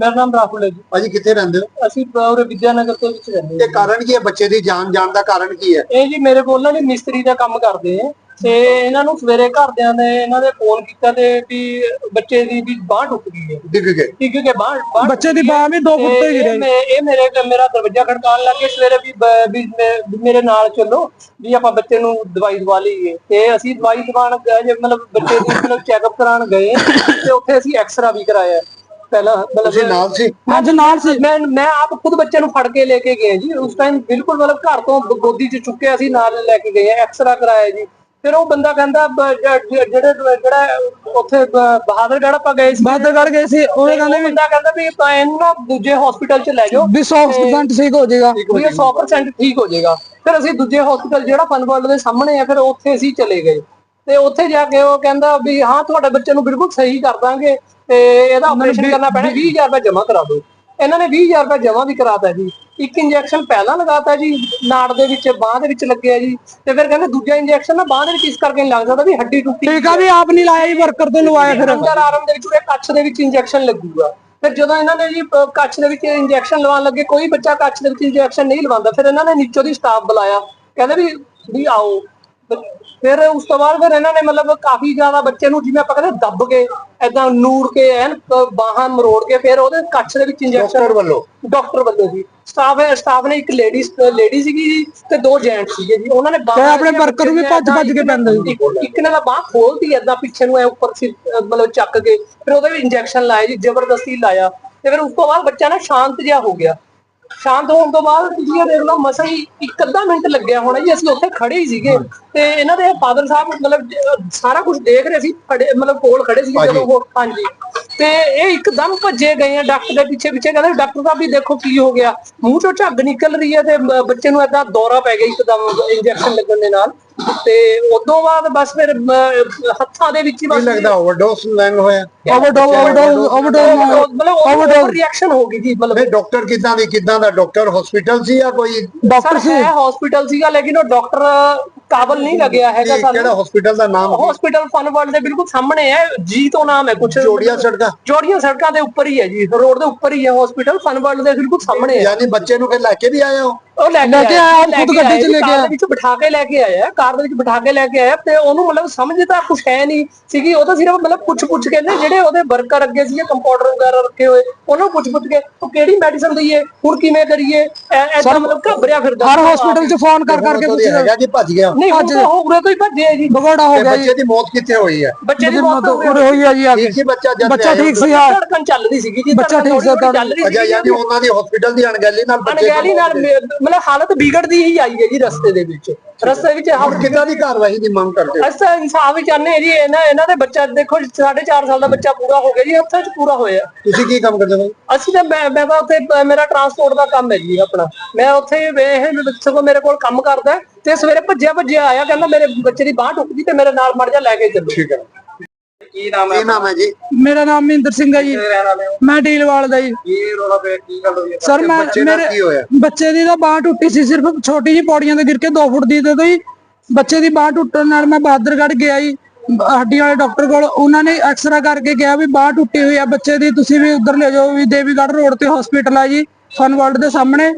ਮੇਰਾ ਨਾਮ ਰਾਹੁਲ ਹੈ ਜੀ। ਭਾਜੀ ਕਿੱਥੇ ਰਹਿੰਦੇ ਹੋ? ਅਸੀਂ ਪੂਰੇ ਵਿਦਿਆਨਗਰ ਤੋਂ ਵਿੱਚ ਰਹਿੰਦੇ ਤੇ ਕਾਰਨ ਕੀ ਹੈ? ਬੱਚੇ ਦੀ ਜਾਨ ਜਾਣ ਦਾ ਕਾਰਨ ਕੀ ਹੈ? ਇਹ ਜੀ ਮੇਰੇ ਕੋਲ ਨਾ ਜੀ ਮਿਸਤਰੀ ਦਾ ਕੰਮ ਕਰਦੇ ਆ ਤੇ ਇਹਨਾਂ ਨੂੰ ਸਵੇਰੇ ਘਰਦਿਆਂ ਨੇ ਇਹਨਾਂ ਦੇ ਫੋਨ ਕੀਤਾ ਤੇ ਵੀ ਬੱਚੇ ਦੀ ਵੀ ਬਾਹ ਟੁੱਟ ਗਈ ਹੈ। ਡਿੱਗ ਗਏ। ਠੀਕ ਹੈ ਬਾਹ ਬਾਂਹ ਬੱਚੇ ਦੀ ਬਾਹ ਵੀ 2 ਫੁੱਟ ਤੇ ਗਿਰੇ। ਇਹ ਮੇ- ਇਹ ਮੇਰੇ ਮੇਰਾ ਦਰਵਾਜ਼ਾ ਖੜਕਾਉਣ ਲੱਗੇ ਸਵੇਰੇ ਵੀ ਮੇਰੇ ਨਾਲ ਚੱਲੋ ਵੀ ਆਪਾਂ ਬੱਚੇ ਨੂੰ ਦਵਾਈ ਦਵਾ ਲਈਏ। ਤੇ ਅਸੀਂ ਦਵਾਈ ਦਵਾਣ ਗਏ ਜੇ ਮਤਲਬ ਬੱਚੇ ਦੀ ਮਤਲਬ ਚੈੱਕਅਪ ਕਰਾਉਣ ਗਏ ਤੇ ਉੱਥੇ ਅਸੀਂ ਐਕਸਰਾ ਵੀ ਕਰਾਇਆ। ਪਹਿਲਾਂ ਤੁਸੀਂ ਮਤਲਬ ਨਾਲ ਸੀ? ਅੱਜ ਨਾਲ ਸੀ। ਮੈਂ ਮੈਂ ਆਪ ਖੁਦ ਬੱਚੇ ਨੂੰ ਫੜ ਕੇ ਲੈ ਕੇ ਗਏ ਜੀ। ਉਸ ਟਾਈਮ ਬਿਲਕੁਲ ਮਤਲਬ ਘਰ ਤੋਂ ਗ- ਗੋਦੀ 'ਚ ਚੁੱਕਿਆ ਸੀ ਨਾਲ ਲੈ ਕੇ ਗਏ ਐਕਸਰਾ ਕਰਾਇਆ ਜੀ। ਫਿਰ ਉਹ ਬੰਦਾ ਕਹਿੰਦਾ ਬ- ਜ- ਜ- ਜਿਹੜੇ ਜਿਹੜਾ ਉੱਥੇ ਬ- ਬਹਾਦਰਗੜ੍ਹ ਆਪਾਂ ਗਏ ਸੀ। ਬਾਦਰ ਗਏ ਸੀ। ਉਹਨੇ ਕਹਿੰਦੇ ਉਹ ਬੰਦਾ ਕਹਿੰਦਾ ਵੀ ਇਹਨੂੰ ਦੂਜੇ ਹਸਪੀਟਲ 'ਚ ਲੈ ਜਾਓ ਵੀ 100% ਠੀਕ ਹੋ ਜਾਏਗਾ। ਵੀ ਇਹ 100% ਠੀਕ ਹੋ ਜਾਏਗਾ। ਫਿਰ ਅਸੀਂ ਦੂਜੇ ਹਸਪੀਟਲ ਜਿਹੜਾ ਫਨ ਵਰਲਡ ਦੇ ਸਾਹਮਣੇ ਆ ਫਿਰ ਉੱਥੇ ਅਸੀਂ ਚਲੇ ਗਏ। ਤੇ ਉੱਥੇ ਜਾ ਕੇ ਉਹ ਕਹਿੰਦਾ ਵੀ ਹਾਂ ਤੁਹਾਡੇ ਬੱਚੇ ਨੂੰ ਬਿਲਕੁਲ ਸਹੀ ਕਰ ਦਾਂਗੇ ਤੇ ਇਹਦਾ ਆਪਰੇਸ਼ਨ ਕਰਨਾ ਪੈਣਾ 20000 ਰੁਪਏ ਜਮ੍ਹਾਂ ਕਰਾ ਦਿਓ। ਇਹਨਾਂ ਨੇ 20000 ਰੁਪਏ ਜਮ੍ਹਾਂ ਵੀ ਕਰਾਤਾ ਜੀ। ਇੱਕ ਇੰਜੈਕਸ਼ਨ ਪਹਿਲਾਂ ਲਗਾਤਾ ਜੀ ਨਾੜ ਦੇ ਵਿੱਚ ਬਾਹ ਦੇ ਵਿੱਚ ਲੱਗਿਆ ਜੀ। ਤੇ ਫਿਰ ਕਹਿੰਦੇ ਦੂਜਾ ਇੰਜੈਕਸ਼ਨ ਨਾ ਬਾਹ ਦੇ ਵਿੱਚ ਇਸ ਕਰਕੇ ਨਹੀਂ ਲੱਗ ਸਕਦਾ ਵੀ ਹੱਡੀ ਟੁੱਟੀ ਟੀਕਾ ਵੀ ਆਪ ਨਹੀਂ ਲਾਇਆ ਜੀ ਵਰਕਰ ਤੋਂ ਲਵਾਇਆ ਫਿਰ। ਅੰਦਰ ਆਰਮ ਦੇ ਵਿੱਚ ਉਹਦੇ ਕੱਚ ਦੇ ਵਿੱਚ ਇੰਜੈਕਸ਼ਨ ਲੱਗੂਗਾ। ਫਿਰ ਜਦੋਂ ਇਹਨਾਂ ਨੇ ਜੀ ਕੱਚ ਦੇ ਵਿੱਚ ਇੰਜੈਕਸ਼ਨ ਲਵਾਉਣ ਲੱਗੇ ਕੋਈ ਬੱਚਾ ਕੱਚ ਦੇ ਵਿੱਚ ਇੰਜੈਕਸ਼ਨ ਨਹੀਂ ਲਵਾਉਂਦਾ। ਫਿਰ ਇਹਨਾਂ ਨੇ ਨੀਚੋਂ ਦੀ ਸਟਾਫ ਬੁਲਾਇਆ। ਕਹਿੰਦੇ ਵੀ ਵੀ ਆਓ। ਫਿਰ ਉਸ ਤੋਂ ਬਾਅਦ ਫਿਰ ਇਹਨਾਂ ਨੇ ਮਤਲਬ ਕਾਫੀ ਜ਼ਿਆਦਾ ਬੱਚੇ ਨੂੰ ਜਿਵੇਂ ਆਪਾਂ ਕਹਿੰਦੇ ਦੱਬ ਕੇ ਐਦਾਂ ਨੂਰ ਕੇ ਐਨ ਕ- ਬਾਹਾਂ ਮਰੋੜ ਕੇ ਫਿਰ ਉਹਦੇ ਕੱਚ ਦੇ ਵਿੱਚ ਇੰਜੈਕਸ਼ਨ ਡਾਕਟਰ ਵੱਲੋਂ? ਡਾਕਟਰ ਵੱਲੋਂ ਜੀ। ਸਟਾਫ ਸਟਾਫ ਨੇ ਇੱਕ ਲੇਡੀ ਲੇਡੀ ਸੀਗੀ ਜੀ ਤੇ ਦੋ ਜੈਂਟ ਸੀਗੇ ਜੀ। ਉਹਨਾਂ ਨੇ ਤੇ ਬਾਹਾਂ ਆਪਣੇ ਜਿਹੜੀਆਂ worker ਨੂੰ ਵੀ ਬੱਚੇ ਭੱਜ ਭੱਜ ਕੇ ਪੈਂਦੇ ਸੀ। ਇੱਕ- ਇੱਕ ਨੇ ਤਾਂ ਬਾਹ ਖੋਲਤੀ ਏਦਾਂ ਪਿੱਛੇ ਨੂੰ ਐ ਉੱਪਰ ਸੀ ਅਹ ਮਤਲਬ ਚੱਕ ਕੇ ਫਿਰ ਉਹਦੇ ਵੀ ਇੰਜੈਕਸ਼ਨ ਲਾਇਆ ਜੀ ਜ਼ਬਰਦਸਤੀ ਲਾਇਆ। ਤੇ ਫਿਰ ਉਸ ਤੋਂ ਬਾਅਦ ਬੱਚਾ ਨਾ ਸ਼ਾਂਤ ਜਿਹਾ ਹੋ ਗਿਆ। ਸ਼ਾਂਤ ਹੋਣ ਤੋਂ ਬਾਅਦ ਤੁਸੀਂ ਇਹ ਦੇਖ ਲਓ ਮਸਾ ਹੀ ਇੱਕ ਅੱਧਾ ਮਿੰਟ ਲੱਗਿਆ ਹੋਣਾ ਜੀ ਅਸੀਂ ਉੱਥੇ ਖੜੇ ਹੀ ਸੀਗੇ। ਤੇ ਇਹਨਾਂ ਦੇ ਫਾਦਰ ਸਾਹਿਬ ਮਤਲਬ ਸਾਰਾ ਕੁਝ ਦੇਖ ਰਹੇ ਸੀ ਖੜੇ ਮਤਲਬ ਕੋਲ ਖੜੇ ਸੀ। ਜਦੋਂ ਉਹ ਹਾਂਜੀ। ਤੇ ਇਹ ਇੱਕਦਮ ਭੱਜੇ ਗਏ ਆ ਡਾਕਟਰ ਦੇ ਪਿੱਛੇ ਪਿੱਛੇ ਕਹਿੰਦੇ ਡਾਕਟਰ ਸਾਹਿਬ ਵੀ ਦੇਖੋ ਕੀ ਹੋ ਗਿਆ। ਮੂੰਹ ਚੋਂ ਝੱਗ ਨਿਕਲ ਰਹੀ ਹੈ ਤੇ ਬੱਚੇ ਨੂੰ ਏਦਾਂ ਦੌਰਾ ਪੈ ਗਿਆ ਇੱਕਦਮ ਇੰਜੈਕਸ਼ਨ ਲੱਗਣ ਦੇ ਨਾਲ। ਤੇ ਉਦੋਂ ਬਾਅਦ ਬਸ ਫਿਰ ਹੱਥਾਂ ਦੇ ਵਿੱਚ ਹੀ ਬਸ ਲੱਗਦਾ ਓਵਰਡੋਸ ਲੈਣ ਹੋਇਆ? ਓਵਰਡੋਜ਼ ਓਵਰਡੋਜ਼ ਓਵਰਡੋਜ਼ ਮਤਲਬ ਓਵਰ ਰਿਐਕਸ਼ਨ ਹੋ ਗਈ ਜੀ ਮਤਲਬ। ਨਹੀਂ ਡਾਕਟਰ ਕਿਦਾਂ ਦੀ ਕਿਦਾਂ ਦਾ? ਡਾਕਟਰ ਹਸਪੀਟਲ ਸੀ ਜਾਂ ਕੋਈ? ਡਾਕਟਰ ਹੈ ਹਸਪੀਟਲ ਸੀਗਾ ਲੇਕਿਨ ਉਹ ਡਾਕਟਰ ਕਾਬਲ ਨਹੀਂ ਲੱਗਿਆ ਹੈਗਾ ਸਾਨੂੰ। ਕਿਹੜਾ ਹਸਪੀਟਲ ਦਾ ਨਾਮ? ਹਸਪੀਟਲ ਫਨ ਵਰਲਡ ਦੇ ਬਿਲਕੁਲ ਸਾਹਮਣੇ ਹੈ ਜੀ ਤੋਂ ਨਾਮ ਹੈ ਕੁਛ। ਜੋੜੀਆਂ ਸੜਕਾਂ। ਜੋੜੀਆਂ ਸੜਕਾਂ ਦੇ ਉੱਪਰ ਹੀ ਹੈ ਜੀ ਰੋਡ ਦੇ ਉੱਪਰ ਹੀ ਹੈ ਹਸਪੀਟਲ ਫਨ ਵਰਲਡ ਦੇ ਬਿਲਕੁਲ ਸਾਹਮਣੇ ਹੈ। ਯਾਨੀ ਬੱਚੇ ਨੂੰ ਫਿਰ ਲੈ ਕੇ ਵੀ ਆਏ ਹੋ ਉਹ ਲੈ ਕੇ ਆਇਆ, ਖੁਦ ਗੱਡੀ 'ਚ ਲੈ ਕੇ ਕਾਰ ਆਇਆ। ਦੇ ਵਿੱਚ ਬਿਠਾ ਕੇ ਲੈ ਕੇ ਆਇਆ ਕਾਰ ਦੇ ਵਿੱਚ ਬਿਠਾ ਕੇ ਲੈ ਕੇ ਆਇਆ ਤੇ ਉਹਨੂੰ ਮਤਲਬ ਸਮਝਦਾ ਕੁਛ ਹੈ ਨਹੀਂ ਸੀਗੀ ਉਹ ਤਾਂ ਸਿਰਫ ਮਤਲਬ ਪੁੱਛ ਪੁੱਛ ਕੇ ਨਾ ਜਿਹੜੇ ਉਹਦੇ ਵਰਕਰ ਅੱਗੇ ਸੀਗੇ ਕੰਪਾਊਂਡਰ ਵਗੈਰਾ ਰੱਖੇ ਹੋਏ ਉਹਨਾਂ ਨੂੰ ਪੁੱਛ ਪੁੱਛ ਕੇ ਉਹ ਕਿਹੜੀ ਮੈਡੀਸਨ ਦਈਏ ਹੁਣ ਕਿਵੇਂ ਕਰੀਏ? ਐਦਾਂ ਮਤਲਬ ਘਬਰਿਆ ਫਿਰਦਾ। ਹਰ। ਹਸਪੀਟਲ 'ਚ ਫੋਨ ਕਰ ਕਰਕੇ ਪੁੱਛਿਆ ਹੈਗਾ ਜੀ ਭੱਜ ਗਿਆ। ਨਹੀਂ ਤਾਂ ਉਹ ਉਰੇ ਤੋਂ ਹੀ ਭੱਜੇ ਆ ਜੀ ਬਗੋੜਾ ਹੋ ਤੇ ਗਿਆ ਜੀ। ਬੱਚੇ ਦੀ ਮੌਤ ਕਿੱਥੇ ਹੋਈ ਹੈ? ਬੱਚੇ ਦੀ ਮੌਤ ਹੋ ਉਰੇ ਹੋਈ ਆ ਜੀ ਆ ਕੇ। ਠੀਕ ਸੀ ਬੱਚਾ ਜਦ ਬੱਚਾ ਹੋ? ਠੀਕ ਸੀ ਆ ਧੜਕਣ ਚੱਲ ਰਹੀ ਸੀਗੀ ਜੀ ਬੱਚਾ ਠੀਕ ਸੀ, ਚੱਲ ਰਹੀ ਯਾਨੀ ਉਹਨਾਂ ਦੀ ਹਸਪੀਟਲ ਦੀ ਅਣਗਹਿਲੀ ਨਾਲ ਬੱਚੇ ਦੀ ਅਣਗਹਿਲੀ ਨਾਲ ਮਤਲਬ ਹਾਲਤ ਵਿਗੜਦੀ ਹੀ ਆਈ ਹੈ ਜੀ ਰਸਤੇ ਦੇ ਵਿੱਚ। ਰਸਤੇ ਵਿੱਚ ਹਮ ਕਿੱਦਾਂ ਦੀ ਕਾਰਵਾਈ ਦੀ ਮੰਗ ਕਰਦੇ ਹੋ? ਅਸੀਂ ਇਨਸਾਫ ਹੀ ਚਾਹੁੰਦੇ ਹਾਂ ਜੀ ਇਹਨਾਂ ਇਹਨਾਂ ਦੇ ਬੱਚਾ ਦੇਖੋ 4.5 ਸਾਲ ਦਾ ਬੱਚਾ ਪੂਰਾ ਹੋ ਗਿਆ ਜੀ ਹਫ਼ਤੇ ਚ ਪੂਰਾ ਹੋਇਆ। ਤੁਸੀਂ ਕੀ ਕੰਮ ਕਰਦੇ ਹੋ? ਅਸੀਂ ਤਾਂ ਮੈਂ ਮੈਂ ਤਾਂ ਉੱਥੇ ਮੇਰਾ ਟਰਾਂਸਪੋਰਟ ਦਾ ਕੰਮ ਹੈ ਜੀ ਆਪਣਾ। ਮੈਂ ਉੱਥੇ ਇਹ ਸਗੋਂ ਮੇਰੇ ਕੋਲ ਕੰਮ ਕਰਦਾ ਤੇ ਸਵੇਰੇ ਭੱਜਿਆ ਭੱਜਿਆ ਆਇਆ ਕਹਿੰਦਾ ਮੇਰੇ ਬੱਚੇ ਦੀ ਬਾਹ ਟੁੱਟ ਗਈ ਤੇ ਮੇਰੇ ਨਾਲ ਮੜ ਜਾ ਲੈ ਕੇ ਚੱਲੋ। ਠੀਕ ਹੈ। ਕੀ ਨਾਮ ਕੀ ਨਾਮ ਹੈ ਜੀ? ਮੇਰਾ ਨਾਮ ਮਹਿੰਦਰ ਸਿੰਘ ਹੈ ਜੀ। ਹੋ? ਮੈਂ ਡੀਲਵਾਲ ਦਾ ਜੀ। ਕੀ ਰੋਲਾ ਪਿਆ ਕੀ ਗੱਲ ਹੋਈ ਸਰ ਮੈਂ ਮੇਰੇ ਕੀ ਹੋਇਆ? ਬੱਚੇ ਦੀ ਤਾਂ ਬਾਹ ਟੁੱਟੀ ਸੀ ਸਿਰਫ ਛੋਟੀ ਜਿਹੀ ਪੌੜੀਆਂ ਤੇ ਗਿਰ ਕੇ 2 ਫੁੱਟ ਦੀ ਤੇ ਤੋਂ ਹੀ ਬੱਚੇ ਦੀ ਬਾਹ ਟੁੱਟਣ ਨਾਲ ਮੈਂ ਬਹਾਦਰਗੜ੍ਹ ਗਿਆ ਜੀ। ਹੱਡੀ ਵਾਲੇ ਡਾਕਟਰ ਕੋਲ। ਉਹਨਾਂ ਨੇ ਐਕਸਰਾ ਕਰਕੇ ਕਿਹਾ ਵੀ ਬਾਹ ਟੁੱਟੀ ਹੋਈ ਆ ਬੱਚੇ ਦੀ ਤੁਸੀਂ ਵੀ ਉਧਰ ਲੈ ਜਾਓ ਵੀ ਦੇਵੀਗੜ੍ਹ ਰੋਡ ਤੇ ਹਸਪੀਟਲ ਆ ਜੀ ਫਨ ਵਰਲਡ ਦੇ ਸਾਹਮਣੇ।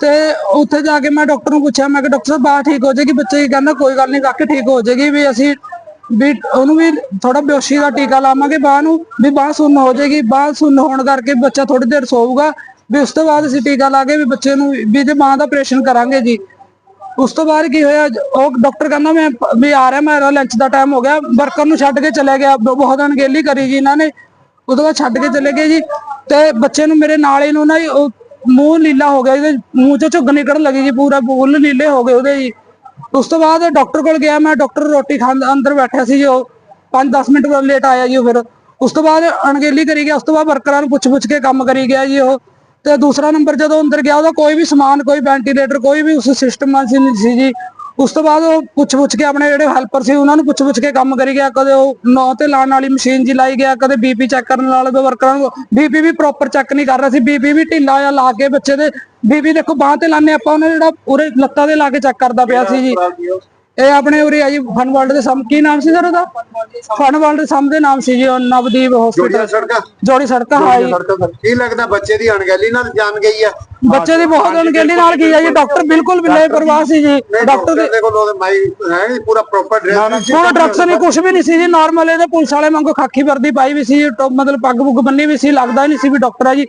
ਤੇ ਉੱਥੇ ਜਾ ਕੇ ਮੈਂ ਡਾਕਟਰ ਨੂੰ ਪੁੱਛਿਆ ਮੈਂ ਕਿ ਡਾਕਟਰ ਸਾਹਿਬ ਬਾਹ ਠੀਕ ਹੋ ਜਾਏਗੀ? ਬੱਚੇ ਕਹਿੰਦਾ ਕੋਈ ਗੱਲ ਨਹੀਂ ਕਾਕੇ ਠੀਕ ਹੋ ਜਾਏਗੀ ਵੀ ਅਸੀਂ ਵੀ ਉਹਨੂੰ ਵੀ ਥੋੜਾ ਬੇਹੋਸ਼ੀ ਦਾ ਟੀਕਾ ਲਾਵਾਂਗੇ, ਬਾਹ ਨੂੰ, ਵੀ ਬਾਹ ਸੁੰਨ ਹੋ ਜਾਏਗੀ, ਬਾਹ ਸੁੰਨ ਹੋਣ ਕਰਕੇ ਬੱਚਾ ਥੋੜੀ ਦੇਰ ਸੋਊਗਾ, ਵੀ ਉਸ ਤੋਂ ਬਾਅਦ ਅਸੀਂ ਟੀਕਾ ਲਾ ਕੇ ਵੀ ਬੱਚੇ ਨੂੰ, ਵੀ ਤੇ ਬਾਹ ਦਾ ਆਪਰੇਸ਼ਨ ਕਰਾਂਗੇ ਜੀ। ਉਸ ਤੋਂ ਬਾਅਦ ਕੀ ਹੋਇਆ, ਉਹ ਡਾਕਟਰ ਕਹਿੰਦਾ ਮੈਂ, ਵੀ ਆ ਰਿਹਾ ਮੇਰਾ ਲੰਚ ਦਾ ਟਾਈਮ ਹੋ ਗਿਆ ਵਰਕਰ ਨੂੰ ਛੱਡ ਕੇ ਚਲੇ ਗਿਆ ਬਹੁਤ ਅਣਗਹਿਲੀ ਕਰੀ ਜੀ ਇਹਨਾਂ ਨੇ ਉਹਦੇ ਬਾਅਦ ਛੱਡ ਕੇ ਚਲੇ ਗਏ ਜੀ, ਤੇ ਬੱਚੇ ਨੂੰ ਮੇਰੇ ਨਾਲ ਹੀ ਨੂੰ ਨਾ ਜੀ ਉਹ ਮੂੰਹ ਨੀਲਾ ਹੋ ਗਿਆ, ਇਹਦੇ ਮੂੰਹ ਚੋਂ ਝੁੱਗ ਨਿਕਲਣ ਲੱਗੀ ਜੀ, ਪੂਰਾ ਬੁੱਲ ਨੀਲੇ ਹੋ ਗਏ ਉਹਦੇ ਜੀ। ਉਸ ਤੋਂ ਬਾਅਦ ਡਾਕਟਰ ਕੋਲ ਗਿਆ, ਮੈਂ ਡਾਕਟਰ ਰੋਟੀ ਖਾਣ ਅੰਦਰ ਬੈਠਾ ਸੀ ਜੀ ਉਹ। 5-10 ਮਿੰਟ ਲੇਟ ਆਇਆ ਜੀ ਉਹ ਫਿਰ। ਉਸ ਤੋਂ ਬਾਅਦ ਅਣਗਹਿਲੀ ਕਰੀ ਗਿਆ, ਉਸ ਤੋਂ ਬਾਅਦ ਵਰਕਰਾਂ ਨੂੰ ਪੁੱਛ-ਪੁੱਛ ਕੇ ਕੰਮ ਕਰੀ ਗਿਆ ਜੀ ਉਹ। ਤੇ ਦੂਸਰਾ ਨੰਬਰ ਜਦੋਂ ਅੰਦਰ ਗਿਆ, ਉਹਦਾ ਕੋਈ ਵੀ ਸਮਾਨ, ਕੋਈ ਵੈਂਟੀਲੇਟਰ ਕੋਈ ਵੀ ਉਸ ਸਿਸਟਮ ਨਹੀਂ ਸੀ ਜੀ। ਉਸ ਤੋਂ ਬਾਅਦ ਉਹ ਪੁੱਛ-ਪੁੱਛ ਕੇ ਆਪਣੇ ਜਿਹੜੇ ਹੈਲਪਰ ਸੀ, ਉਹਨਾਂ ਨੂੰ ਪੁੱਛ-ਪੁੱਛ ਕੇ ਕੰਮ ਕਰੀ ਗਿਆ, ਕਦੇ ਉਹ ਨੌ ਤੇ ਲਾਉਣ ਵਾਲੀ ਮਸ਼ੀਨ ਜੀ ਲਾਈ ਗਿਆ, ਕਦੇ ਬੀਪੀ ਚੈੱਕ ਕਰਨ ਵਾਲੇ ਵਰਕਰਾਂ ਨੂੰ ਬੀਪੀ ਵੀ ਪ੍ਰੋਪਰ ਚੈੱਕ ਨਹੀਂ ਕਰ ਰਿਹਾ ਸੀ ਬੀਪੀ ਵੀ ਢਿੱਲਾ ਜਿਹਾ ਲਾ ਕੇ ਬੱਚੇ ਦੇ ਬੀਪੀ ਦੇਖੋ ਬਾਹ ਤੇ ਲਾਣੇ ਆਪਾਂ, ਉਹਨੇ ਜਿਹੜਾ ਪੂਰੇ ਲੱਤਾਂ ਦੇ ਲਾ ਕੇ ਚੈੱਕ ਕਰਦਾ ਪਿਆ ਸੀ ਜੀ। ਇਹ ਆਪਣੇ ਉਰੇ ਆ ਜੀ ਫਨ ਵਰਲਡ ਦੇ ਸਾਹਮਣੇ ਕੀ ਨਾਮ ਸੀ ਸਰ ਉਹਦਾ? ਫਨ ਵਰਲਡ ਦੇ ਸਾਹਮਣੇ ਨਾਮ ਸੀ ਜੀ ਉਹ ਨਵਦੀਪ ਜੋੜੀਆਂ ਹਸਪੀਟਲ ਸੜਕਾਂ। ਜੋੜੀ ਸੜਕਾਂ ਹਾਂ ਜੀ। ਸੜਕਾਂ ਸਰ। ਕੀ ਲੱਗਦਾ ਬੱਚੇ ਦੀ ਅਣਗਹਿਲੀ ਨਾਲ ਜਾਨ ਗਈ ਆ? ਬੱਚੇ ਦੀ ਬਹੁਤ ਅਣਗਹਿਲੀ ਨਾਲ ਕੀ ਆ ਜੀ। ਡਾਕਟਰ ਬਿਲਕੁਲ ਵੀ ਪਰਵਾਹ ਸੀ ਜੀ। ਨਹੀਂ ਡਾਕਟਰ ਡਾਕਟਰ ਦੇ ਕੋਲ ਉਹਦੇ ਮਾਈ ਹੈ ਨੀ, ਪੂਰਾ ਪ੍ਰੋਪਰ ਡਰੈਸ ਹੁਣ ਡਰੱਗਸ ਨਹੀਂ ਕੁਝ ਵੀ ਨਹੀਂ ਸੀ ਜੀ। ਨਾਰਮਲ ਇਹਦੇ ਪੁਲਿਸ ਵਾਲੇ ਵਾਂਗੂ ਖਾਕੀ ਵਰਦੀ ਪਾਈ ਵੀ ਸੀ ਟੋ- ਮਤਲਬ ਪੱਗ ਪੁੱਗ ਬੰਨੀ ਵੀ ਸੀ ਲੱਗਦਾ ਹੀ ਨਹੀਂ ਸੀ ਵੀ ਡਾਕਟਰ ਆ ਜੀ।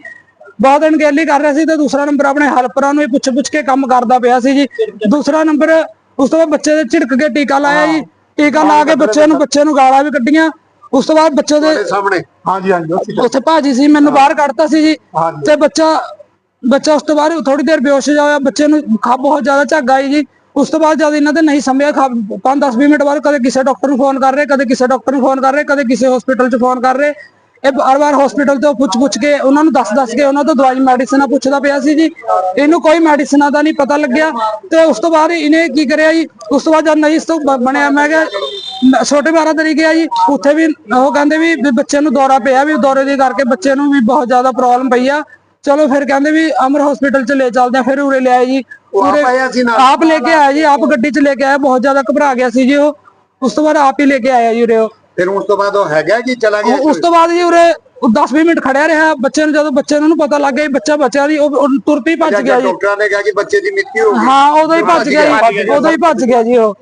ਬਹੁਤ ਅਣਗਹਿਲੀ ਕਰ ਰਿਹਾ ਸੀ ਤੇ ਦੂਸਰਾ ਨੰਬਰ ਆਪਣੇ ਹੈਲਪਰਾਂ ਨੂੰ ਹੀ ਪੁੱਛ ਪੁੱਛ ਕੇ ਕੰਮ ਕਰਦਾ ਪਿਆ ਸੀ ਜੀ। ਦੂਸਰਾ ਨੰਬਰ ਉਸ ਤੋਂ ਬਾਅਦ ਬੱਚੇ ਦੇ ਝਿੜਕ ਕੇ ਟੀਕਾ ਲਾਇਆ ਜੀ ਟੀਕਾ ਲਾ ਕੇ ਬੱਚੇ ਨੂੰ ਬੱਚੇ ਨੂੰ ਗਾਲਾਂ ਵੀ ਕੱਢੀਆਂ। ਉਸ ਤੋਂ ਬਾਅਦ ਬੱਚੇ ਦੇ ਸਾਹਮਣੇ। ਹਾਂਜੀ ਹਾਂਜੀ ਉੱਥੇ ਭਾਜੀ ਸੀ ਮੈਨੂੰ ਬਾਹਰ ਕੱਢਤਾ ਸੀ ਜੀ। ਤੇ ਬੱਚਾ ਬੱਚਾ ਉਸ ਤੋਂ ਬਾਅਦ ਥੋੜੀ ਦੇਰ ਬੇਹੋਸ਼ ਜਿਹਾ ਹੋਇਆ ਬੱਚੇ ਨੂੰ ਖਾ ਬਹੁਤ ਜ਼ਿਆਦਾ ਝੱਗ ਆਈ ਜੀ। ਉਸ ਤੋਂ ਬਾਅਦ ਜਦ ਇਹਨਾਂ ਦੇ ਨਹੀਂ ਸੰਭਿਆ ਖਾ 5-10 ਮਿੰਟ ਬਾਅਦ ਕਦੇ ਕਿਸੇ ਡਾਕਟਰ ਨੂੰ ਫੋਨ ਕਰ ਰਹੇ ਕਦੇ ਕਿਸੇ ਡਾਕਟਰ ਨੂੰ ਫੋਨ ਕਰ ਰਹੇ ਕਦੇ ਕਿਸੇ ਹਸਪੀਟਲ 'ਚ ਫੋਨ ਕਰ ਰਹੇ। ਇਹ ਬਾਰ-ਬਾਰ ਹਸਪੀਟਲ ਤੋਂ ਪੁੱਛ-ਪੁੱਛ ਕੇ ਉਹਨਾਂ ਨੂੰ ਦੱਸ-ਦੱਸ ਕੇ ਉਹਨਾਂ ਤੋਂ ਦਵਾਈ ਮੈਡੀਸਨਾਂ ਪੁੱਛਦਾ ਪਿਆ ਸੀ ਜੀ। ਇਹਨੂੰ ਕੋਈ ਮੈਡੀਸਨਾਂ ਦਾ ਨਹੀਂ ਪਤਾ ਲੱਗਿਆ। ਤੇ ਉਸ ਤੋਂ ਬਾਅਦ ਇਹਨੇ ਕੀ ਕਰਿਆ ਜੀ? ਉਸ ਤੋਂ ਬਾਅਦ ਜਦ ਨਹੀਂ ਇਸ ਤੋਂ ਬਣਿਆ ਮੈਂ ਕਿਹਾ ਛੋਟੇ ਬਾਰਾਂ ਤਰੀਕ ਗਿਆ ਜੀ। ਉੱਥੇ ਵੀ ਉਹ ਕਹਿੰਦੇ ਵੀ ਬੱਚੇ ਨੂੰ ਦੌਰਾ ਪਿਆ ਵੀ ਦੌਰੇ ਦੇ ਕਰਕੇ ਬੱਚੇ ਨੂੰ ਵੀ ਬਹੁਤ ਜ਼ਿਆਦਾ ਪ੍ਰੋਬਲਮ ਪਈ ਆ। ਚਲੋ ਫਿਰ ਕਹਿੰਦੇ ਵੀ ਅਮਰ ਹਸਪੀਟਲ ਚ ਲੈ ਚੱਲਦੇ ਆ ਫਿਰ ਉਰੇ ਲੈ ਆਏ ਜੀ। ਨਾਲ? ਆਪ ਲੈ ਕੇ ਆਇਆ ਜੀ ਆਪ ਗੱਡੀ ਚ ਲੈ ਕੇ ਆਇਆ ਬਹੁਤ ਜ਼ਿਆਦਾ ਘਬਰਾ ਗਿਆ ਸੀ ਜੀ ਉਹ। ਉਸ ਤੋਂ ਬਾਅਦ ਆਪ ਹੀ ਲੈ ਕੇ ਆਇਆ ਜੀ ਉਰੇ ਉਹ। ਫਿਰ ਉਸ ਤੋਂ ਬਾਅਦ ਉਹ ਹੈਗਾ ਕਿ ਚਲਾ ਗਿਆ ਉਸ ਤੋਂ ਬਾਅਦ ਜੀ ਉਰੇ 10-20 ਮਿੰਟ ਖੜਿਆ ਰਿਹਾ ਬੱਚੇ ਨੂੰ ਜਦੋਂ ਬੱਚੇ ਨੂੰ ਪਤਾ ਲੱਗ ਗਿਆ ਬੱਚਾ ਬਚਿਆ ਜੀ ਉਹ ਉਹ ਤੁਰ ਪਈ ਭੱਜ ਗਿਆ ਜੀ। ਡਾਕਟਰਾਂ ਨੇ ਕਿਹਾ ਕਿ ਬੱਚੇ ਦੀ ਮ੍ਰਿਤੂ ਹੋ ਗਈ। ਹਾਂ ਉਦੋਂ ਹੀ ਭੱਜ ਗਿਆ ਜੀ ਉਦੋਂ ਹੀ ਭੱਜ ਗਿਆ ਜੀ ਉਹ।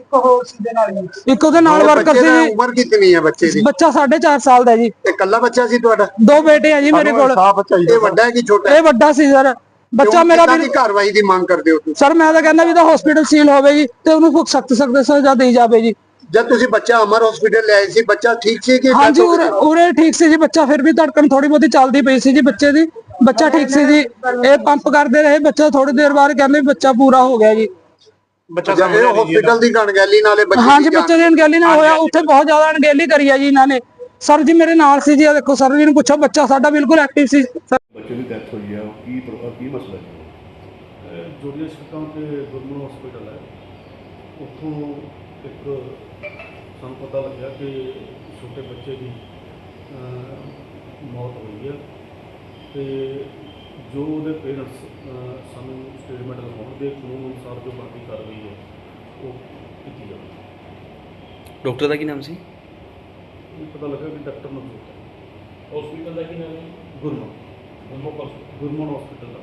ਇੱਕ ਉਹਦੇ ਨਾਲ ਵਰਕਰ ਬੱਚੇ ਸੀ ਦੀ ਜੀ ਉਮਰ ਕਿੰਨੀ ਹੈ ਬੱਚੇ ਦੀ? ਬੱਚਾ 4.5 ਸਾਲ ਦਾ ਜੀ। ਇਹ ਇਕੱਲਾ ਬੱਚਾ ਸੀ ਤੁਹਾਡਾ? ਦੋ ਬੇਟੇ ਆ ਜੀ ਮੇਰੇ ਕੋਲ। ਇਹ ਵੱਡਾ ਹੈ ਕਿ ਛੋਟਾ ਹੈ? ਇਹ ਵੱਡਾ ਸੀ ਸਰ। ਬੱਚਾ ਮੇਰਾ ਵੀ ਦੀ ਕਾਰਵਾਈ ਦੀ ਮੰਗ ਕਰਦੇ ਹੋ ਤੁਸੀਂ? ਸਰ ਮੈਂ ਤਾਂ ਕਹਿੰਦਾ ਵੀ ਤਾਂ ਹਸਪੀਟਲ ਸੀਲ ਹੋਵੇ ਜੀ ਤੇ ਉਹਨੂੰ ਸਖਤ ਸਖਤ ਸਜ਼ਾ ਦੇਈ ਜਾਵੇ ਜੀ। ਜਦ ਤੁਸੀਂ ਬੱਚਾ ਅਮਰ ਹਸਪੀਟਲ ਲੈ ਆਏ ਸੀ ਬੱਚਾ ਠੀਕ ਸੀ ਕਿ ਹਾਂਜੀ ਉਰੇ ਉਰੇ ਠੀਕ ਸੀ ਜੀ ਬੱਚਾ ਫਿਰ ਵੀ ਧੜਕਣ ਥੋੜੀ ਬਹੁਤੀ ਚੱਲਦੀ ਪਈ ਸੀ ਜੀ ਬੱਚੇ ਦੀ। ਬੱਚਾ ਠੀਕ ਸੀ ਜੀ। ਇਹ ਪੰਪ ਕਰਦੇ ਰਹੇ ਬੱਚਾ ਥੋੜੀ ਦੇਰ ਬਾਅਦ ਕਹਿੰਦੇ ਬੱਚਾ ਪੂਰਾ ਹੋ ਗਿਆ ਜੀ। ਜਦ ਇਹ ਹਸਪੀਟਲ ਦੀ ਗਣਗੈਲੀ ਨਾਲੇ ਬੱਚੇ ਹਾਂਜੀ ਬੱਚੇ ਦੀ ਅਣਗਹਿਲੀ ਨਾਲ ਹੋਇਆ ਉੱਥੇ ਬਹੁਤ ਜ਼ਿਆਦਾ ਅਣਗਹਿਲੀ ਕਰੀ ਆ ਜੀ ਇਹਨਾਂ ਨੇ। ਸਰ ਜੀ ਮੇਰੇ ਨਾਲ ਸੀ ਜੀ ਆ ਦੇਖੋ ਸਰ ਜੀ ਨੂੰ ਪੁੱਛੋ ਬੱਚਾ ਸਾਡਾ ਬਿਲਕੁਲ ਐਕਟਿਵ ਸੀ। ਬੱਚੇ ਦੀ ਡੈਥ ਹੋਈ ਹੈ ਉਹ ਕੀ ਕੀ ਮਸਲਾ ਹੈ ਜੋੜੀਆਂ ਸੜਕਾਂ ਤੇ ਗੁਰਮਨ ਹਸਪੀਟਲ ਹੈ। ਉੱਥੋਂ ਇੱਕ ਸਾਨੂੰ ਪਤਾ ਲੱਗਿਆ ਕਿ ਛੋਟੇ ਬੱਚੇ ਦੀ ਮੌਤ ਹੋਈ ਹੈ। ਤੇ ਜੋ ਉਹਦੇ ਪੇਰੈਂਟਸ ਸਾਨੂੰ ਸਟੇਟਮੈਂਟ ਲਿਖਾਉਣਗੇ ਕਾਨੂੰਨ ਅਨੁਸਾਰ ਜੋ ਬਣਦੀ ਕਾਰਵਾਈ ਹੈ ਉਹ ਕੀਤੀ ਜਾਵੇ ਡਾਕਟਰ ਦਾ ਕੀ ਨਾਮ ਸੀ? ਇਹ ਪਤਾ ਲੱਗਾ ਕਿ ਡਾਕਟਰ ਮਨਜ਼ੂਰ ਹੈ। ਹਸਪੀਟਲ ਦਾ ਕੀ ਨਾਮ ਹੈ? ਗੁਰਮਨ ਗੁਰਮਨ ਹਸਪੀਟਲ ਦਾ।